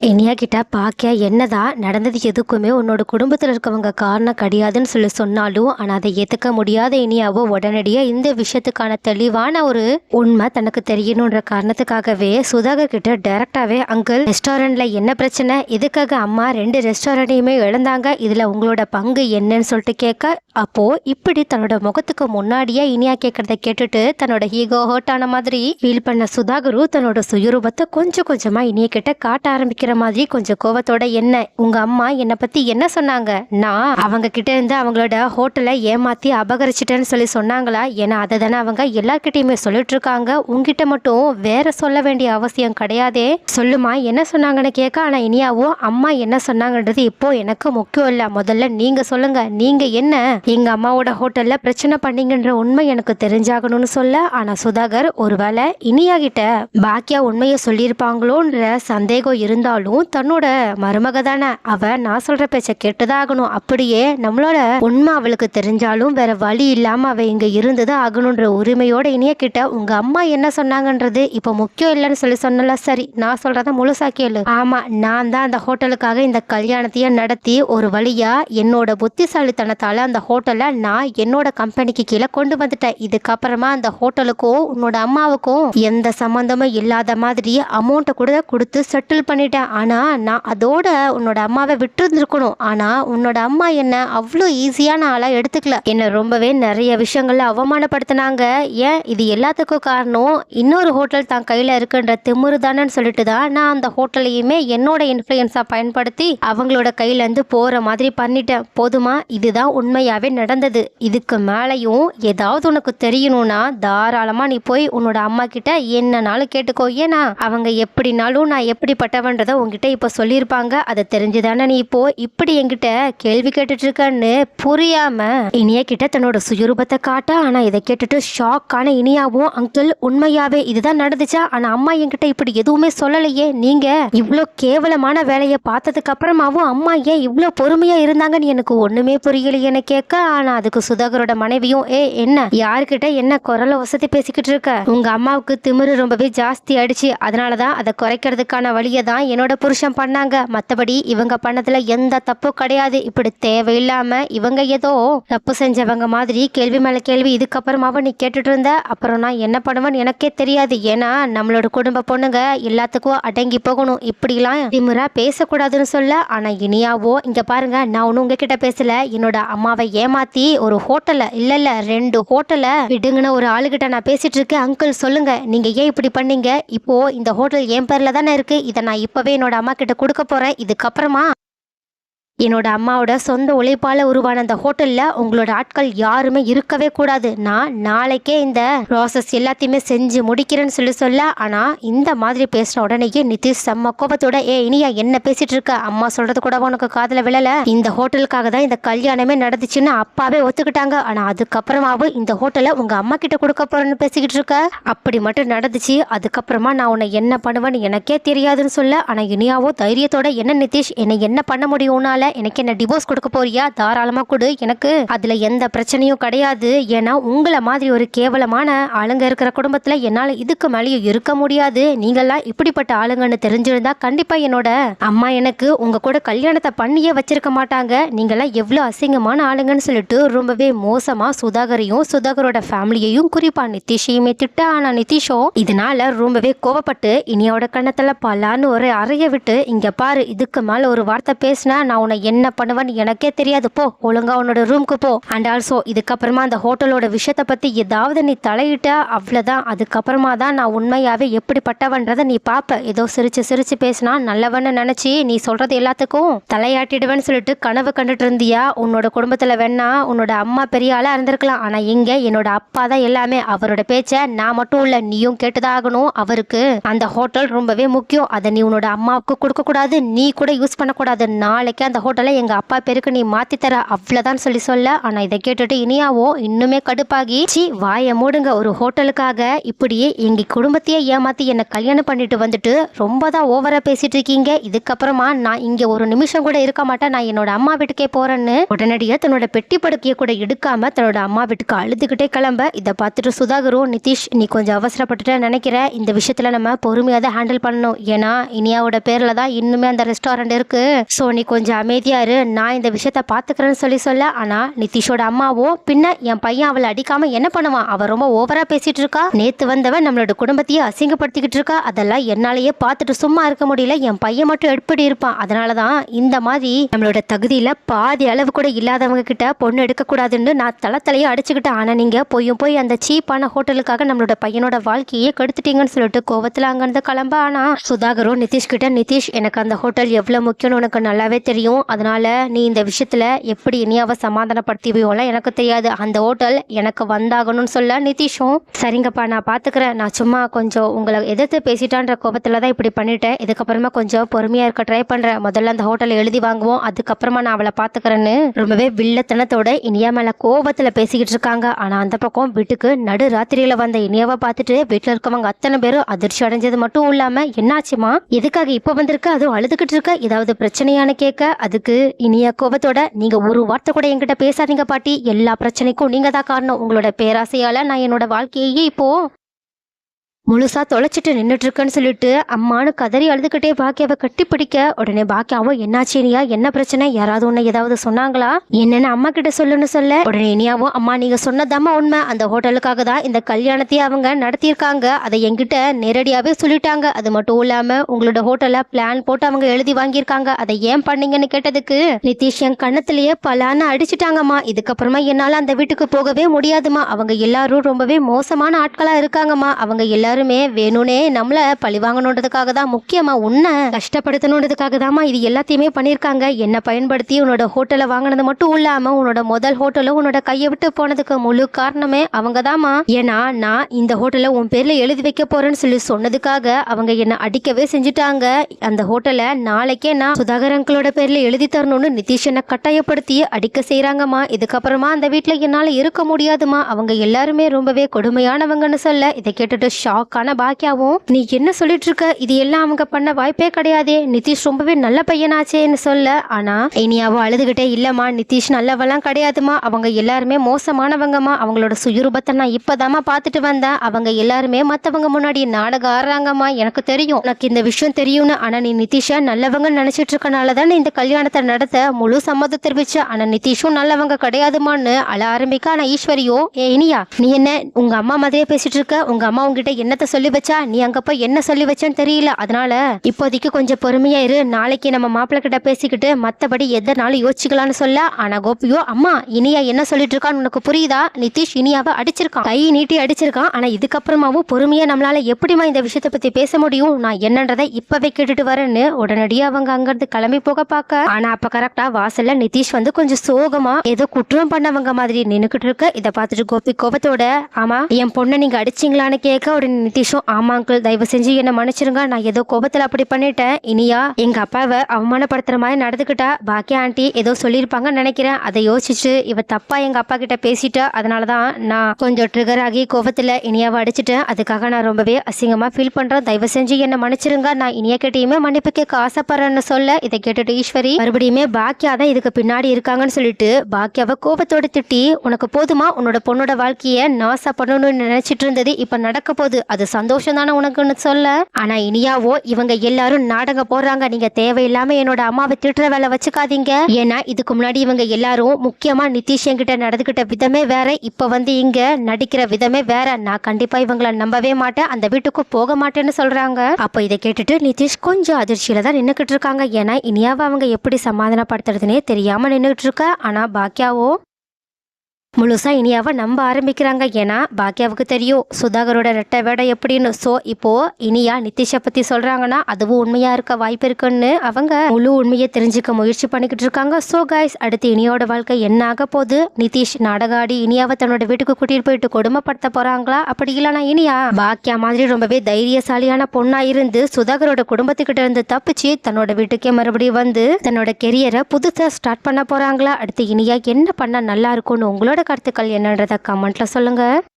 இனியா கிட்ட பாக்கியா என்னதான் நடந்தது எதுக்குமே உன்னோட குடும்பத்தில் இருக்கவங்க காரணம் கிடையாதுன்னு சொல்லி சொன்னாலும் ஆனால் அதை ஏற்றுக்க முடியாத இனியாவோ உடனடியாக இந்த விஷயத்துக்கான தெளிவான ஒரு உண்மை தனக்கு தெரியணுன்ற காரணத்துக்காகவே சுதாகர் கிட்ட டைரக்டாகவே அங்கிள் ரெஸ்டாரண்ட்ல என்ன பிரச்சனை? எதுக்காக அம்மா ரெண்டு ரெஸ்டாரண்ட்டையுமே இழந்தாங்க? இதில் உங்களோட பங்கு என்னன்னு சொல்லிட்டு கேட்க. அப்போ இப்படி தன்னோட முகத்துக்கு முன்னாடியே இனியா கேட்கறத கேட்டுட்டு தன்னோட ஹீகோ ஹர்ட் ஆன மாதிரி ஃபீல் பண்ண சுதாகரு தன்னோட சுயரூபத்தை கொஞ்சம் கொஞ்சமாக இனிய கிட்ட காட்ட ஆரம்பிக்கிற மாதிரி கொஞ்சம் கோவத்தோட என்ன உங்க அம்மா என்னை பத்தி என்ன சொன்னாங்க? நான் அவங்க கிட்ட இருந்து அவங்களோட ஹோட்டலை ஏமாத்தி அபகரிச்சிட்டேன்னு சொல்லி சொன்னாங்களா? ஏன்னா அதை தானே அவங்க எல்லார்கிட்டயுமே சொல்லிட்டு இருக்காங்க உங்ககிட்ட மட்டும் வேற சொல்ல வேண்டிய அவசியம் கிடையாதே. சொல்லுமா என்ன சொன்னாங்கன்னு கேட்க ஆனா இனியாவும் அம்மா என்ன சொன்னாங்கன்றது இப்போ எனக்கு முக்கியம் இல்ல. முதல்ல நீங்க சொல்லுங்க. நீங்க என்ன எங்க அம்மாவோட ஹோட்டல்ல பிரச்சனை பண்ணீங்கன்ற உண்மை எனக்கு தெரிஞ்சாகணும்னு சொல்ல ஆனா சுதாகர் ஒருவேளை இனியா கிட்ட பாக்கியா உண்மையை சொல்லியிருப்பாங்களோன்ற சந்தேகம் இருந்தாலும் தன்னோட மருமக தானே. அவ நான் சொல்ற பேச்ச கேட்டுதான் ஆகணும் அப்படியே நம்மளோட உண்மை அவளுக்கு தெரிஞ்சாலும் வேற வழி இல்லாம அவ இங்க இருந்துதான் ஆகணுன்ற உரிமையோட இனிய கிட்ட உங்க அம்மா என்ன சொன்னாங்கன்றது இப்போ முக்கியம் இல்லைன்னு சொல்லி சொன்னல சரி நான் சொல்றத முழுசா கேளு. ஆமா நான் தான் அந்த ஹோட்டலுக்காக இந்த கல்யாணத்தையே நடத்தி ஒரு வழியா என்னோட புத்திசாலித்தனத்தால அந்த ஹோட்டலை நான் என்னோட கம்பெனிக்கு கீழே கொண்டு வந்துட்டேன். இதுக்கப்புறமா அந்த ஹோட்டலுக்கும் உன்னோட அம்மாவுக்கும் எந்த சம்மந்தமும் இல்லாத மாதிரி அமௌண்ட்டை கூட கொடுத்து செட்டில் பண்ணிட்டேன். ஆனால் நான் அதோட உன்னோட அம்மாவை விட்டுருந்துருக்கணும். ஆனால் உன்னோட அம்மா என்ன அவ்வளோ ஈஸியான ஆளாக எடுத்துக்கல. என்னை ரொம்பவே நிறைய விஷயங்கள்ல அவமானப்படுத்தினாங்க. ஏன்? இது எல்லாத்துக்கும் காரணம் இன்னொரு ஹோட்டல் தான் கையில் இருக்குன்ற திமுரு தானேன்னு சொல்லிட்டு தான் நான் அந்த ஹோட்டலையுமே என்னோட இன்ஃப்ளூயன்ஸாக பயன்படுத்தி அவங்களோட கையிலேருந்து போகிற மாதிரி பண்ணிட்டேன். போதுமா? இதுதான் உண்மையாகவே நடந்தது. இதுக்கு மேலையும் ஏதாவது உனக்கு தெரியணும்னா தாராளமாக நீ போய் உன்னோட அம்மா கிட்ட என்னனாலும் கேட்டுக்கோ. ஏன்னா அவங்க எப்படினாலும் நான் எப்படிப்பட்டவன்றதை உங்ககிட்ட இப்போ சொல்லியிருப்பாங்க. அதை தெரிஞ்சுதானே நீ இப்போ இப்படி என்கிட்ட கேள்வி கேட்டுட்டு இருக்கன்னு புரியாம இனியா கிட்ட தன்னோட சுயரூபத்தை காட்ட ஆனா இதை கேட்டுட்டு ஷாக்கான இனியாவும் அங்கிள் உண்மையாவே இதுதான் நடந்துச்சா? ஆனா அம்மா என்கிட்ட இப்படி எதுவுமே சொல்லலையே. நீங்க இவ்வளோ கேவலமான வேலையை பார்த்ததுக்கு அப்புறமாவும் அம்மா ஏன் இவ்வளோ பொறுமையா இருந்தாங்கன்னு எனக்கு ஒண்ணுமே புரியலையேன்னு கேட்க. ஆனா அதுக்கு சுதாகரோட மனைவியும் ஏ என்ன? யாருக்கிட்ட என்ன குரல வசதி பேசிக்கிட்டு இருக்க? உங்க அம்மாவுக்கு திமிரு ரொம்பவே ஜாஸ்தி ஆயிடுச்சு. அதனாலதான் அதை குறைக்கிறதுக்கான வழியை தான் என்னோட புருஷன் பண்ணாங்க. மற்றபடி இவங்க பண்ணதுல எந்த தப்பும் கிடையாது. இப்படி தேவையில்லாம இவங்க ஏதோ தப்பு செஞ்சவங்க மாதிரி கேள்வி மேல கேள்வி. இதுக்கப்புறமாவும் நீ கேட்டுட்டு இருந்த அப்புறம் நான் என்ன பண்ணுவேன்னு எனக்கே தெரியாது. ஏன்னா நம்மளோட குடும்ப பொண்ணுங்க எல்லாத்துக்கும் அடங்கி போகணும். இப்படிலாம் திமிரா பேசக்கூடாதுன்னு சொல்ல ஆனா இனியாவோ இங்க பாருங்க நான் ஒன்னும் உங்ககிட்ட பேசல. என்னோட அம்மாவை ஏமாத்தி ஒரு ஹோட்டல்ல இல்ல இல்ல ரெண்டு ஹோட்டலை விடுங்கன்னு ஒரு ஆளுகிட்ட நான் பேசிட்டு இருக்கேன். அங்கிள் சொல்லுங்க நீங்க ஏன் இப்படி பண்ணீங்க? இப்போ இந்த ஹோட்டல் என் பேர்ல தானே இருக்கு. இதை நான் இப்பவே என்னோட அம்மா கிட்ட கொடுக்க போறேன். இதுக்கப்புறமா என்னோட அம்மாவோட சொந்த உழைப்பால் உருவான அந்த ஹோட்டலில் உங்களோட ஆட்கள் யாருமே இருக்கவே கூடாது. நான் நாளைக்கே இந்த ப்ராசஸ் எல்லாத்தையுமே செஞ்சு முடிக்கிறேன்னு சொல்லி சொல்ல ஆனால் இந்த மாதிரி பேசின உடனேயே நிதிஷ் செம்ம கோபத்தோட ஏ இனியா என்ன பேசிட்டு இருக்க? அம்மா சொல்றது கூட உனக்கு காதில் விழல. இந்த ஹோட்டலுக்காக தான் இந்த கல்யாணமே நடந்துச்சுன்னு அப்பாவே ஒத்துக்கிட்டாங்க. ஆனால் அதுக்கப்புறமாவும் இந்த ஹோட்டலை உங்கள் அம்மா கிட்ட கொடுக்க போறேன்னு பேசிக்கிட்டு இருக்க. அப்படி மட்டும் நடந்துச்சு. அதுக்கப்புறமா நான் உன்னை என்ன பண்ணுவேன்னு எனக்கே தெரியாதுன்னு சொல்ல ஆனால் இனியாவோ தைரியத்தோட என்ன நிதிஷ் என்னை என்ன பண்ண முடியும் உன்னால? எனக்கு என்ன டிவோர்ஸ் கொடுக்க போறியா? தாராளமா கொடு. எனக்கு அதுல எந்த பிரச்சனையும் கிடையாது. ஏன்னா உங்களை மாதிரி ஒரு கேவலமான ஆளுங்க இருக்கிற குடும்பத்துல என்னால இதுக்கு மேலேயும் இருக்க முடியாது. நீங்கெல்லாம் இப்படிப்பட்ட ஆளுங்கன்னு தெரிஞ்சிருந்தா கண்டிப்பா என்னோட அம்மா எனக்கு உங்க கூட கல்யாணத்தை பண்ணியே வச்சிருக்க மாட்டாங்க. நீங்கெல்லாம் எவ்வளவு அசிங்கமான ஆளுங்கன்னு சொல்லிட்டு ரொம்பவே மோசமா சுதாகரையும் சுதாகரோட ஃபேமிலியையும் குறிப்பா நிதிஷையுமே திட்ட. ஆனா நிதிஷோ இதனால ரொம்பவே கோவப்பட்டு இனியோட கண்ணத்துல பலான்னு ஒரு அறைய விட்டு இங்க பாரு இதுக்கு மேல ஒரு வார்த்தை பேசினா நான் உன்னை என்ன பண்ணுவேன்னு எனக்கே தெரியாது. போ ஒழுங்கா உன்னோட ரூம்க்கு போ. அண்ட் ஆல்சோ இதுக்கப்புறமா அந்த ஹோட்டலோட விஷயத்தை பத்தி ஏதாவது நீ தலையிட்ட அவ்வளவுதான். அதுக்கப்புறமா தான் நான் உண்மையாவே எப்படிப்பட்டவன்றதை நீ பாப்ப ஏதோ சிரிச்சு சிரிச்சு பேசினா நல்லவன்னு நினைச்சு நீ சொல்றது எல்லாத்துக்கும் தலையாட்டிடுவேன்னு சொல்லிட்டு கனவு கண்டுட்டு இருந்தியா? உன்னோட குடும்பத்துல வேணா உன்னோட அம்மா பெரிய ஆளா இருந்திருக்கலாம். ஆனா இங்க என்னோட அப்பா தான் எல்லாமே. அவரோட பேச்ச நான் மட்டும் இல்ல நீயும் கேட்டுதாகணும் அவருக்கு. அந்த ஹோட்டல் ரொம்பவே முக்கியம். அதை நீ உன்னோட அம்மாவுக்கு கொடுக்க கூடாது நீ கூட யூஸ் பண்ணக்கூடாது. நாளைக்கு அந்த ஹோட்டலை எங்கள் அப்பா பேருக்கு நீ மாற்றி தர அவ்வளோதான் சொல்லி சொல்ல. ஆனால் இதை கேட்டுட்டு இனியாவோ இன்னுமே கடுப்பாகி சி வாயை மூடுங்க ஒரு ஹோட்டலுக்காக. இப்படியே எங்கள் குடும்பத்தையே ஏமாத்தி என்னை கல்யாணம் பண்ணிட்டு வந்துட்டு ரொம்ப தான் ஓவரா பேசிட்டு இருக்கீங்க. இதுக்கப்புறமா நான் இங்க ஒரு நிமிஷம் கூட இருக்க மாட்டேன். நான் என்னோட அம்மா வீட்டுக்கே போறேன்னு உடனடியாக தன்னோட பெட்டி படுக்கையை கூட எடுக்காம தன்னோட அம்மா வீட்டுக்கு அழுதுகிட்டே கிளம்ப. இதை பார்த்துட்டு சுதாகரும் நிதிஷ் நீ கொஞ்சம் அவசரப்பட்டுட்ட நினைக்கிற. இந்த விஷயத்துல நம்ம பொறுமையாக தான் ஹேண்டில் பண்ணணும். ஏன்னா இனியாவோட பேர்ல தான் இன்னுமே அந்த ரெஸ்டாரண்ட் இருக்கு. ஸோ நீ கொஞ்சம் அமைதியா இரு நான் இந்த விஷயத்த பார்த்துக்கிறேன்னு சொல்லி சொல்ல ஆனா நிதிஷோட அம்மாவும் பின்ன என் பையன் அவளை அடிக்காம என்ன பண்ணுவான்? அவ ரொம்ப ஓவரா பேசிட்டு இருக்கா? நேத்து வந்தவன் நம்மளோட குடும்பத்தையே அசிங்கப்படுத்திக்கிட்டு இருக்கா? அதெல்லாம் என்னாலேயே பார்த்துட்டு சும்மா இருக்க முடியல. என் பையன் மட்டும் எப்படி இருப்பான். அதனாலதான் இந்த மாதிரி நம்மளோட தகுதியில பாதி அளவு கூட இல்லாதவங்க கிட்ட பொண்ணு எடுக்க கூடாதுன்னு நான் தலை அடிச்சுக்கிட்டேன். ஆனா நீங்க போயும் போய் அந்த சீப்பான ஹோட்டலுக்காக நம்மளோட பையனோட வாழ்க்கையே கெடுத்துட்டீங்கன்னு சொல்லிட்டு கோவத்துல அங்கேருந்து கிளம்ப. ஆனா சுதாகரும் நிதிஷ் கிட்ட நிதிஷ் எனக்கு அந்த ஹோட்டல் எவ்வளவு முக்கியம்னு உனக்கு நல்லாவே தெரியும். அதனால் நீ இந்த விஷயத்தில் எப்படி இனியாவை சமாதானப்படுத்திவியோலாம் எனக்கு தெரியாது. அந்த ஹோட்டல் எனக்கு வந்தாகணும்னு சொல்ல நிதிஷும் சரிங்கப்பா நான் பார்த்துக்கிறேன் நான் சும்மா கொஞ்சம் உங்களை எதிர்த்து பேசிட்டான்ற கோபத்தில் தான் இப்படி பண்ணிட்டேன். இதுக்கப்புறமா கொஞ்சம் பொறுமையாக இருக்க ட்ரை பண்ணுறேன் முதல்ல அந்த ஹோட்டலை எழுதி வாங்குவோம். அதுக்கப்புறமா நான் அவளை பார்த்துக்கிறேன்னு ரொம்பவே வில்லத்தனத்தோட இனியா மேலே கோபத்தில் பேசிக்கிட்டு இருக்காங்க. ஆனால் அந்த பக்கம் வீட்டுக்கு நடு ராத்திரியில் வந்த இனியாவை பார்த்துட்டு வீட்டில் இருக்கவங்க அத்தனை பேரும் அதிர்ச்சி அடைஞ்சது மட்டும் இல்லாமல் என்னாச்சுமா? எதுக்காக இப்போ வந்திருக்க? அதுவும் அழுதுகிட்டு இருக்க? ஏதாவது பிரச்சனையான கேட்க? அதுக்கு இனிய கோபத்தோட நீங்க ஒரு வார்த்தை கூட என்கிட்ட பேசாதீங்க பாட்டி. எல்லா பிரச்சனைக்கும் நீங்க தான் காரணம். உங்களோட பேராசையால நான் என்னோட வாழ்க்கையே இப்போ முழுசா தொலைச்சிட்டு நின்றுட்டு இருக்கேன்னு சொல்லிட்டு அம்மானு கதறி அழுதுகிட்டே பாக்கியாவை கட்டி பிடிக்க உடனே பாக்கியாவும் என்னாச்சுனியா என்ன பிரச்சனை? யாராவது உன்னை ஏதாவது சொன்னாங்களா? என்னன்னு அம்மா கிட்ட சொல்லுன்னு சொல்ல? உடனே இனியாவும் அம்மா நீங்க சொன்னதாம்மா உண்மை. அந்த ஹோட்டலுக்காக தான் இந்த கல்யாணத்தையே அவங்க நடத்தியிருக்காங்க. அதை என்கிட்ட நேரடியாவே சொல்லிட்டாங்க. அது மட்டும் இல்லாம உங்களோட ஹோட்டல்ல பிளான் போட்டு அவங்க எழுதி வாங்கியிருக்காங்க. அதை ஏன் பண்ணீங்கன்னு கேட்டதுக்கு நிதிஷ் என் கண்ணத்திலேயே பலான்னு அடிச்சிட்டாங்கம்மா. இதுக்கப்புறமா என்னால அந்த வீட்டுக்கு போகவே முடியாதுமா அவங்க எல்லாரும் ரொம்பவே மோசமான ஆட்களா இருக்காங்கம்மா. அவங்க எல்லாரும் எல்லாருமே வேணும்னே நம்மள பழி வாங்கணுன்றதுக்காக தான் முக்கியமா உன்னை கஷ்டப்படுத்தணுன்றதுக்காக தாம்மா இது எல்லாத்தையுமே பண்ணியிருக்காங்க. என்னை பயன்படுத்தி உன்னோட ஹோட்டலை வாங்கினது மட்டும் இல்லாம உன்னோட முதல் ஹோட்டலும் உன்னோட கையை விட்டு போனதுக்கு முழு காரணமே அவங்க தாம்மா ஏன்னா நான் இந்த ஹோட்டலை உன் பேர்ல எழுதி வைக்க போறேன்னு சொல்லி சொன்னதுக்காக அவங்க என்னை அடிக்கவே செஞ்சுட்டாங்க. அந்த ஹோட்டலை நாளைக்கே நான் சுதாகர் அங்கிளோட பேர்ல எழுதி தரணும்னு நிதிஷ் என்னை கட்டாயப்படுத்தி அடிக்க செய்யறாங்கம்மா இதுக்கப்புறமா அந்த வீட்டில் என்னால் இருக்க முடியாதுமா அவங்க எல்லாருமே ரொம்பவே கொடுமையானவங்கன்னு சொல்ல இதை கேட்டுட்டு ஷாக்கான பாக்கியாவும் நீ என்ன சொல்லிட்டு இருக்க இது எல்லாம் அவங்க பண்ண வாய்ப்பே கிடையாதே. நிதிஷ் ரொம்பவே நல்ல பையனாச்சேன்னு சொல்ல. ஆனா இனியாவும் அழுதுகிட்டே இல்லம்மா. நிதிஷ் நல்லவெல்லாம் கிடையாதுமா. அவங்க எல்லாருமே மோசமானவங்கம்மா. அவங்களோட சுயரூபத்தை நான் இப்பதாம்மா பார்த்துட்டு வந்தேன். அவங்க எல்லாருமே மத்தவங்க முன்னாடி நாடகம் ஆடுறாங்கம்மா. எனக்கு தெரியும். எனக்கு இந்த விஷயம் தெரியும்னு. ஆனா நீ நிதிஷா நல்லவங்கன்னு நினைச்சிட்டு இருக்கனால தான் இந்த கல்யாணத்தை நடத்த முழு சம்மதம் தெரிவிச்ச ஆனா நிதிஷும் நல்லவங்க கிடையாதுமான்னு அழ ஆரம்பிக்க ஆனா ஈஸ்வரியோ ஏ இனியா நீ என்ன உங்க அம்மா மாதிரியே பேசிட்டு இருக்க உங்க அம்மா உங்ககிட்ட என்ன என்னத்த சொல்லி வச்சா? நீ அங்க போய் என்ன சொல்லி வச்சேன்னு தெரியல. அதனால இப்போதைக்கு கொஞ்சம் பொறுமையா இரு. நாளைக்கு நம்ம மாப்பிள்ளை கிட்ட பேசிக்கிட்டு மத்தபடி எதனாலும் யோசிச்சுக்கலாம்னு சொல்ல. ஆனா கோபியோ அம்மா இனியா என்ன சொல்லிட்டு இருக்கான்னு உனக்கு புரியுதா? நிதிஷ் இனியாவை அடிச்சிருக்கான். கை நீட்டி அடிச்சிருக்கான். ஆனா இதுக்கப்புறமாவும் பொறுமையா நம்மளால எப்படிமா இந்த விஷயத்தை பத்தி பேச முடியும்? நான் என்னன்றதை இப்பவே கேட்டுட்டு வரேன்னு உடனடியே அவங்க அங்கிருந்து கிளம்பி போக பார்க்க. ஆனா அப்ப கரெக்டா வாசல்ல நிதிஷ் வந்து கொஞ்சம் சோகமா ஏதோ குற்றம் பண்ணவங்க மாதிரி நின்னுக்கிட்டு இருக்க. இதை பார்த்துட்டு கோபி கோபத்தோட ஆமா என் பொண்ணை நீங்க அடிச்சீங்களான்னு கேட்க உடனே நிதிஷும் ஆமா அங்கிள் தயவு செஞ்சு என்ன மன்னிச்சிருங்க. நான் ஏதோ கோபத்துல அப்படி பண்ணிட்டேன். இனியா எங்க அப்பாவை அவமானப்படுத்துற மாதிரி நடந்துக்கிட்டா பாக்கியா ஆண்டி ஏதோ சொல்லியிருப்பாங்கன்னு நினைக்கிறேன். அதை யோசிச்சு இவ தப்பா எங்க அப்பா கிட்ட பேசிட்டா அதனாலதான் நான் கொஞ்சம் ட்ரிகர் ஆகி கோபத்துல இனியாவை அடிச்சிட்டேன். அதுக்காக நான் ரொம்பவே அசிங்கமா ஃபீல் பண்றேன். தயவு செஞ்சு என்ன மன்னிச்சிருங்க. நான் இனியா கிட்டேயுமே மன்னிப்பு கேட்க ஆசைப்படுறேன்னு சொல்ல இதை கேட்டுட்டு ஈஸ்வரி மறுபடியுமே பாக்கியா தான் இதுக்கு பின்னாடி இருக்காங்கன்னு சொல்லிட்டு பாக்கியாவை கோபத்தோடு திட்டி உனக்கு போதுமா? உன்னோட பொண்ணோட வாழ்க்கையை நாசா பண்ணணும்னு நினைச்சிட்டு இருந்தது இப்ப நடக்க போகுது. அது சந்தோஷம் தானே உனக்குன்னு சொல்ல? ஆனா இனியாவோ இவங்க எல்லாரும் நாடகம் போடுறாங்க. நீங்க தேவையில்லாம என்னோட அம்மாவை திட்டுற வேலை வச்சுக்காதீங்க. ஏன்னா இதுக்கு முன்னாடி இவங்க எல்லாரும் முக்கியமா நிதிஷ் என்கிட்ட நடந்துகிட்ட விதமே வேற இப்ப வந்து இங்க நடிக்கிற விதமே வேற. நான் கண்டிப்பா இவங்கள நம்பவே மாட்டேன். அந்த வீட்டுக்கு போக மாட்டேன்னு சொல்றாங்க. அப்ப இதை கேட்டுட்டு நிதிஷ் கொஞ்சம் அதிர்ச்சியில தான் நின்னுக்கிட்டு இருக்காங்க. ஏன்னா இனியாவை அவங்க எப்படி சமாதானப்படுத்துறதுனே தெரியாம நின்னுகிட்டு இருக்க. ஆனா பாக்கியாவோ முழுசாக இனியாவை நம்ப ஆரம்பிக்கிறாங்க. ஏன்னா பாக்கியாவுக்கு தெரியும் சுதாகரோட ரெட்டை வேடை எப்படின்னு. ஸோ இப்போ இனியா நிதிஷை பற்றி சொல்கிறாங்கன்னா அதுவும் உண்மையாக இருக்க வாய்ப்பு இருக்குன்னு அவங்க முழு உண்மையை தெரிஞ்சுக்க முயற்சி பண்ணிக்கிட்டு இருக்காங்க. ஸோ கைஸ் அடுத்து இனியோட வாழ்க்கை என்ன ஆக போகுது? நிதிஷ் நாடகாடி இனியாவை தன்னோட வீட்டுக்கு கூட்டிகிட்டு போயிட்டு கொடுமைப்படுத்த போகிறாங்களா அப்படி இல்லைனா இனியா பாக்கியா மாதிரி ரொம்பவே தைரியசாலியான பொண்ணாக இருந்து சுதாகரோட குடும்பத்துக்கிட்ட இருந்து தப்பிச்சு தன்னோட வீட்டுக்கே மறுபடியும் வந்து தன்னோட கெரியரை புதுசாக ஸ்டார்ட் பண்ண போகிறாங்களா அடுத்து இனியா என்ன பண்ணால் நல்லா இருக்கும்னு உங்களோட கருத்துக்கள் என்னன்றதை கமெண்ட்டில் சொல்லுங்கள்